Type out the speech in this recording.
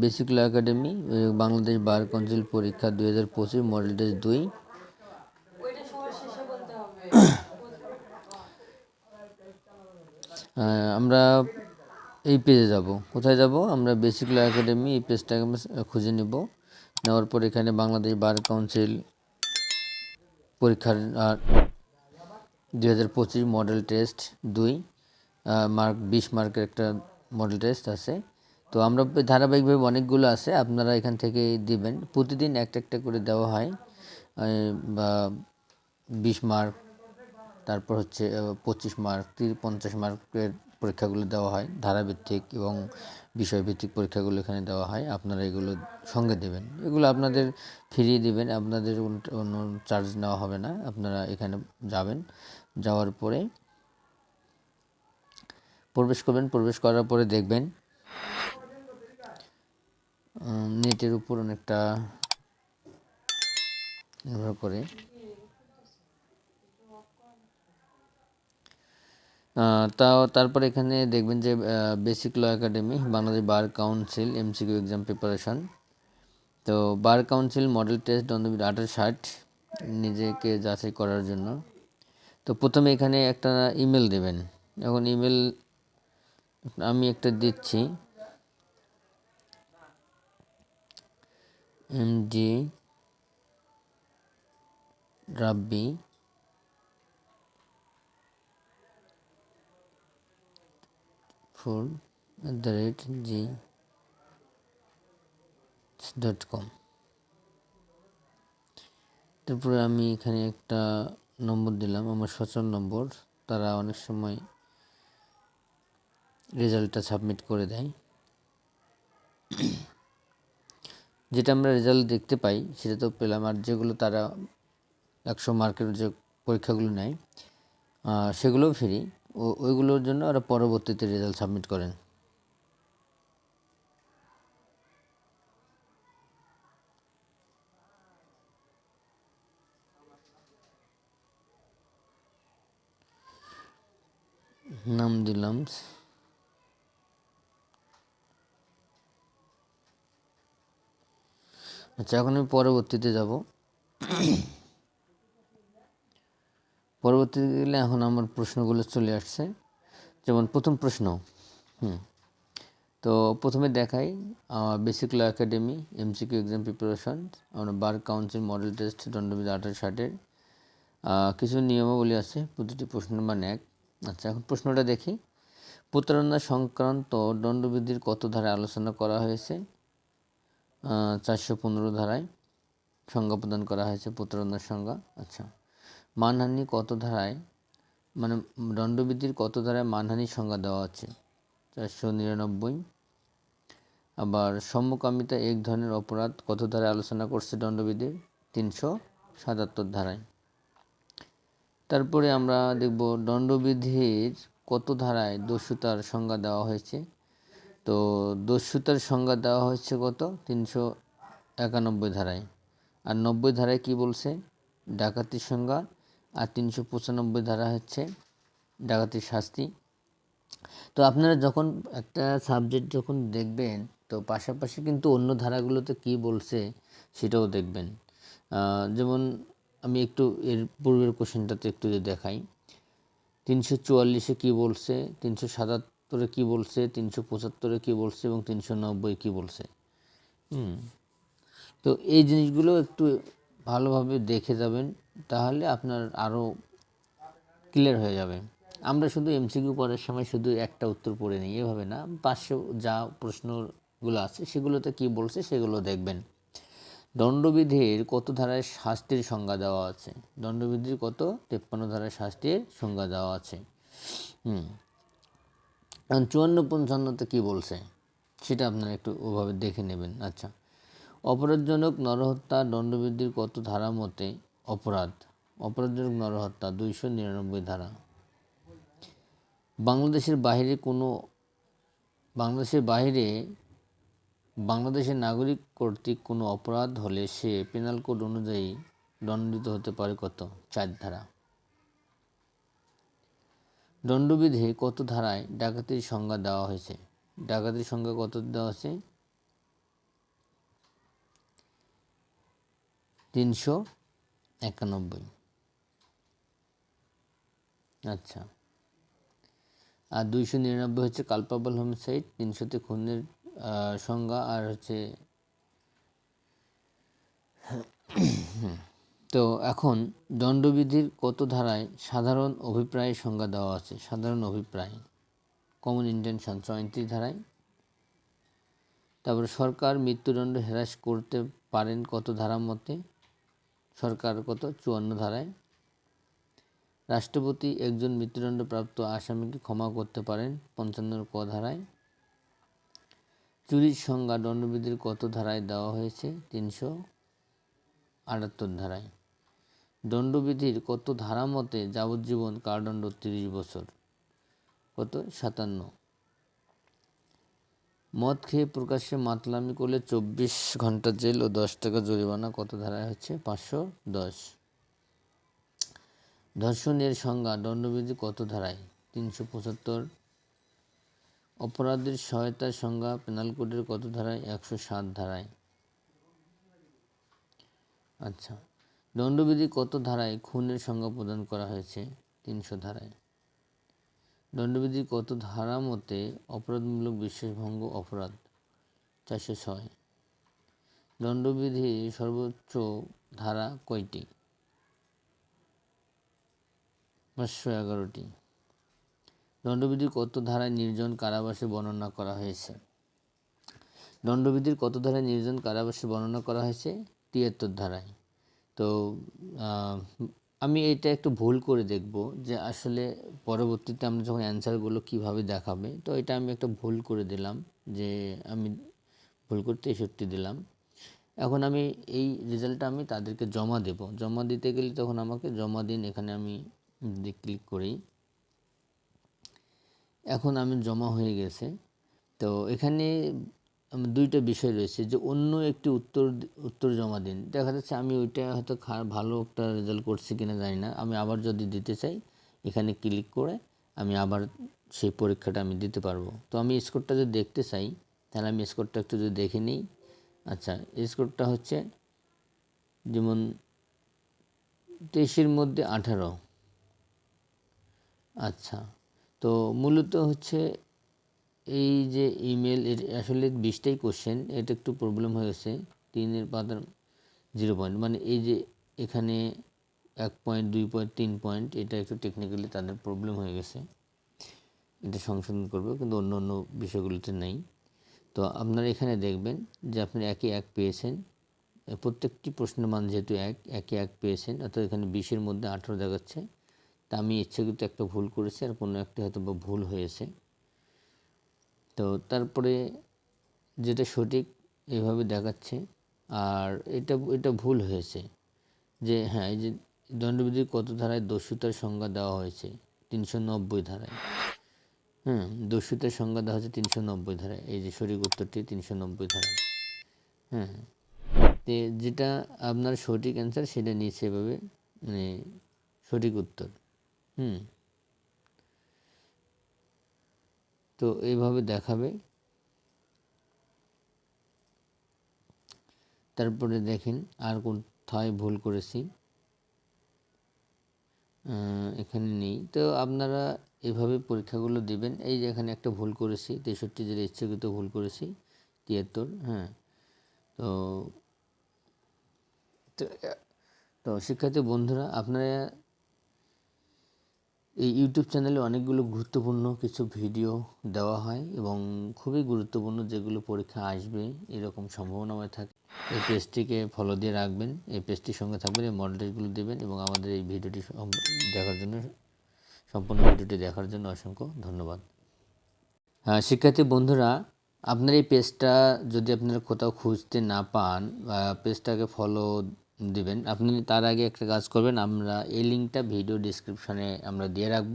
Basic law academy Bangladesh bar council পরীক্ষা দুই হাজার পঁচিশ মডেল টেস্ট দুই। আমরা এই পেজে যাব। কোথায় যাব? আমরা বেসিক ল একাডেমি এই আমরা খুঁজে নেব। নেওয়ার পর এখানে বাংলাদেশ বার কাউন্সিল পরীক্ষার দুই হাজার পঁচিশ মডেল টেস্ট দুই। মার্ক বিশ মার্কের একটা মডেল টেস্ট আছে। তো আমরা ধারাবাহিকভাবে অনেকগুলো আছে, আপনারা এখান থেকে দিবেন। প্রতিদিন একটা একটা করে দেওয়া হয়। বা বিশ মার্ক, তারপর হচ্ছে পঁচিশ মার্ক পঞ্চাশ মার্কের পরীক্ষাগুলো দেওয়া হয়। ধারাভিত্তিক এবং বিষয়ভিত্তিক পরীক্ষাগুলো এখানে দেওয়া হয়। আপনারা এগুলো সঙ্গে দেবেন। এগুলো আপনাদের ফ্রি দিবেন, আপনাদের অন্য চার্জ নেওয়া হবে না। আপনারা এখানে যাবেন, যাওয়ার পরে প্রবেশ করবেন। প্রবেশ করার পরে দেখবেন নেটের উপর অনেকটা নির্ভর করে। তাও তারপর এখানে দেখবেন যে basic law academy Bangladesh bar council MCQ exam preparation তো বার কাউন্সিল মডেল টেস্ট দণ্ডবিধি আঠাশ ষাট, নিজেকে যাচাই করার জন্য। তো প্রথমে এখানে একটা ইমেল দেবেন। এখন ইমেল আমি একটা দিচ্ছি। MD Rabbi food at the rate G dot com তারপরে আমি এখানে একটা নম্বর দিলাম, আমার সচল নম্বর। তারা অনেক সময় রেজাল্টটা সাবমিট করে দেয়। যেটা আমরা রেজাল্ট দেখতে পাই, সেটা তো পেলাম। আর যেগুলো তারা একশো মার্কের যে পরীক্ষাগুলো নেয় সেগুলোও ফ্রি ও, ওইগুলোর জন্য ওরা পরবর্তীতে রেজাল্ট সাবমিট করেন। নাম দিলাম। আচ্ছা এখন আমি পরবর্তীতে যাব। পরবর্তীতে গেলে এখন আমার প্রশ্নগুলো চলে আসছে। যেমন প্রথম প্রশ্ন, হুম, তো প্রথমে দেখাই basic law academy MCQ exam preparation আমরা বার কাউন্সিল মডেল টেস্ট দণ্ডবিধি আঠারো ষাটের কিছু নিয়মাবলী আছে, প্রতিটি প্রশ্নের মান এক। আচ্ছা এখন প্রশ্নটা দেখি। প্রতারণা সংক্রান্ত দণ্ডবিধির কত ধারায় আলোচনা করা হয়েছে? চারশো পনেরো ধারায় সংজ্ঞা প্রদান করা হয়েছে প্রতারণার সংজ্ঞা। আচ্ছা মানহানি কত ধারায় মানে দণ্ডবিধির কত ধারায় মানহানির সংজ্ঞা দেওয়া আছে? চারশো নিরানব্বই। আবার সমকামিতা এক ধরনের অপরাধ কত ধারায় আলোচনা করছে দণ্ডবিধির? তিনশো সাতাত্তর ধারায়। তারপরে আমরা দেখব দণ্ডবিধির কত ধারায় দস্যুতার সংজ্ঞা দেওয়া হয়েছে। তো দস্যুতার সংজ্ঞা দেওয়া হয়েছে কত? তিনশো একানব্বই ধারায়। আর নব্বই ধারায় কি বলছে? ডাকাতির সংজ্ঞা। আর তিনশো পঁচানব্বই ধারা হচ্ছে ডাকাতির শাস্তি। তো আপনারা যখন একটা সাবজেক্ট যখন দেখবেন, তো পাশাপাশি কিন্তু অন্য ধারাগুলোতে কি বলছে সেটাও দেখবেন। যেমন আমি একটু এর পূর্বের কোশ্চেনটাতে একটু যদি দেখাই। তিনশো চুয়াল্লিশে কী বলছে? তিনশো সাতাত্তরে কী বলছে, তিনশো পঁচাত্তরে কী বলছে এবং তিনশো নব্বই কী বলছে? হুম। তো এই জিনিসগুলো একটু ভালোভাবে দেখে যাবেন, তাহলে আপনার আরও ক্লিয়ার হয়ে যাবে। আমরা শুধু এমসিকিউ পড়ার সময় শুধু একটা উত্তর পড়ে নিই, এভাবে না। পাঁচশো যা প্রশ্নগুলো আছে, সেগুলোতে কি বলছে সেগুলো দেখবেন। দণ্ডবিধির কত ধারায় শাস্তির সংজ্ঞা দেওয়া আছে? দণ্ডবিধির কত? তেপ্পান্ন ধারায় শাস্তির সংজ্ঞা দেওয়া আছে। হুম। এখন চুয়ান্ন পঞ্চান্নতে কী বলছে? সেটা আপনারা একটু ওভাবে দেখে নেবেন। আচ্ছা। অপরাধজনক নরহত্যা দণ্ডবিধির কত ধারা মতে অপরাধ? অপরাধজনক নরহত্যা, দুইশো নিরানব্বই ধারা। বাংলাদেশের বাইরে কোনো, বাংলাদেশের বাইরে বাংলাদেশের নাগরিক কর্তৃক কোনো অপরাধ হলে সে পেনাল কোড অনুযায়ী দণ্ডিত হতে পারে কত? চার ধারা। দণ্ডবিধে কত ধারায় ডাকাতির সংজ্ঞা দেওয়া হয়েছে? ডাকাতির সংজ্ঞা কত দেওয়া হয়েছে? তিনশো একানব্বই। আচ্ছা। আর দুইশো নিরানব্বই হচ্ছে কালপাবল হোমসাইড তিনশোতে খুনের সংজ্ঞা, আর হচ্ছে তো এখন দণ্ডবিধির কত ধারায় সাধারণ অভিপ্রায়ের সংজ্ঞা দেওয়া আছে? সাধারণ অভিপ্রায় কমন ইন্টেনশন চয়ত্রিশ ধারায়। তারপরে সরকার মৃত্যুদণ্ড হ্রাস করতে পারেন কত ধারা মতে সরকার কত? চুয়ান্ন ধারায়। রাষ্ট্রপতি একজন মৃত্যুদণ্ডপ্রাপ্ত আসামিকে ক্ষমা করতে পারেন পঞ্চান্নর ক ধারায়। চুরির সংজ্ঞা দণ্ডবিধির কত ধারায় দেওয়া হয়েছে? তিনশো আটাত্তর ধারায়। দণ্ডবিধির কত ধারা মতে যাবজ্জীবন কারাদণ্ড তিরিশ বছর? কত? সাতান্ন। মদ খেয়ে প্রকাশ্যে মাতলামি করলে চব্বিশ ঘণ্টা জেল ও দশ টাকা জরিমানা কত ধারায় হচ্ছে? পাঁচশো দশ। ধর্ষণের সংজ্ঞা দণ্ডবিধি কত ধারায়? তিনশো পঁচাত্তর। অপরাধের সহায়তার সংজ্ঞা পেনাল কোডের কত ধারায়? একশো সাত ধারায়। আচ্ছা। দণ্ডবিধি কত ধারায় খুনের সংজ্ঞা প্রদান করা হয়েছে? তিনশো ধারায়। দণ্ডবিধি কত ধারা মতে অপরাধমূলক বিশ্বাসভঙ্গ অপরাধ? চারশো ছয়। দণ্ডবিধি সর্বোচ্চ ধারা কয়টি? পাঁচশো এগারোটি। দণ্ডবিধি কত ধারায় নির্জন কারাবাসে বর্ণনা করা হয়েছে? দণ্ডবিধির কত ধারায় নির্জন কারাবাসে বর্ণনা করা হয়েছে? তিয়াত্তর ধারায়। তো আমি এটা একটু ভুল করে দেখব যে আসলে পরবর্তীতে আমরা যখন অ্যান্সারগুলো কীভাবে দেখাবে, তো এটা আমি একটা ভুল করে দিলাম যে আমি ভুল করতে তেষট্টি দিলাম। এখন আমি এই রেজাল্টটা আমি তাদেরকে জমা দেব। জমা দিতে গেলে তখন আমাকে জমা দিন, এখানে আমি যদি ক্লিক করি। এখন আমি জমা হয়ে গেছে। তো এখানে দুইটা বিষয় রয়েছে যে অন্য একটি উত্তর উত্তর জমা দিন। দেখা যাচ্ছে আমি ওইটা হয়তো ভালো একটা রেজাল্ট করছি কিনা জানি না। আমি আবার যদি দিতে চাই, এখানে ক্লিক করে আমি আবার সেই পরীক্ষাটা আমি দিতে পারব। তো আমি স্কোরটা যদি দেখতে চাই, তাহলে আমি স্কোরটা একটু যদি দেখে নিই। আচ্ছা স্কোরটা হচ্ছে যেমন তেইশের মধ্যে আঠারো। আচ্ছা তো মূলত হচ্ছে এই যে ইমেল আসলে বিশটাই কোশ্চেন এটা একটু প্রবলেম হয়েছে তিনের পাতার জিরো পয়েন্ট মানে এই যে এখানে এক পয়েন্ট দুই পয়েন্ট তিন পয়েন্ট এটা একটু টেকনিক্যালি তাদের প্রবলেম হয়ে গেছে। এটা সংশোধন করবে, কিন্তু অন্য অন্য বিষয়গুলোতে নেই। তো আপনারা এখানে দেখবেন যে আপনি একে এক পেয়েছেন। প্রত্যেকটি প্রশ্নের মান যেহেতু এক, একে এক পেয়েছেন, অর্থাৎ এখানে বিশের মধ্যে আঠেরো দেখাচ্ছে। তা আমি ইচ্ছাকৃত একটা ভুল করেছি, আর কোনো একটা হয়তো বা ভুল হয়েছে। তো তারপরে যেটা সঠিক এভাবে দেখাচ্ছে, আর এটা এটা ভুল হয়েছে যে হ্যাঁ এই যে দণ্ডবিধির কত ধারায় দস্যুতার সংজ্ঞা দেওয়া হয়েছে? তিনশো নব্বই ধারায়। হ্যাঁ দস্যুতার সংজ্ঞা দেওয়া হয়েছে তিনশো নব্বই ধারায়। এই যে সঠিক উত্তরটি তিনশো নব্বই ধারায়। হ্যাঁ তে যেটা আপনার সঠিক অ্যান্সার সেটা নিচে এভাবে মানে সঠিক উত্তর। হুম। তো এইভাবে দেখাবে। তারপরে দেখেন আর কোথায় ভুল করেছি। এখানে নেই। তো আপনারা এভাবে পরীক্ষাগুলো দিবেন। এই যে এখানে একটা ভুল করেছি, তেষট্টি যেটা ইচ্ছাকৃত ভুল করেছি, তিয়াত্তর হ্যাঁ। তো তো শিক্ষার্থী বন্ধুরা, আপনারা এই ইউটিউব চ্যানেলে অনেকগুলো গুরুত্বপূর্ণ কিছু ভিডিও দেওয়া হয় এবং খুবই গুরুত্বপূর্ণ যেগুলো পরীক্ষা আসবে এরকম সম্ভাবনা সম্ভাবনাময় থাকে। এই পেজটিকে ফলো দিয়ে রাখবেন, এই পেজটির সঙ্গে থাকবেন, এই মডেলগুলো দেবেন এবং আমাদের এই ভিডিওটি দেখার জন্য, সম্পূর্ণ ভিডিওটি দেখার জন্য অসংখ্য ধন্যবাদ। হ্যাঁ শিক্ষার্থী বন্ধুরা, আপনার এই পেজটা যদি আপনারা কোথাও খুঁজতে না পান বা পেজটাকে ফলো দিবেন। আপনি তার আগে একটা কাজ করবেন, আমরা এই লিঙ্কটা ভিডিও ডিসক্রিপশানে আমরা দিয়ে রাখব।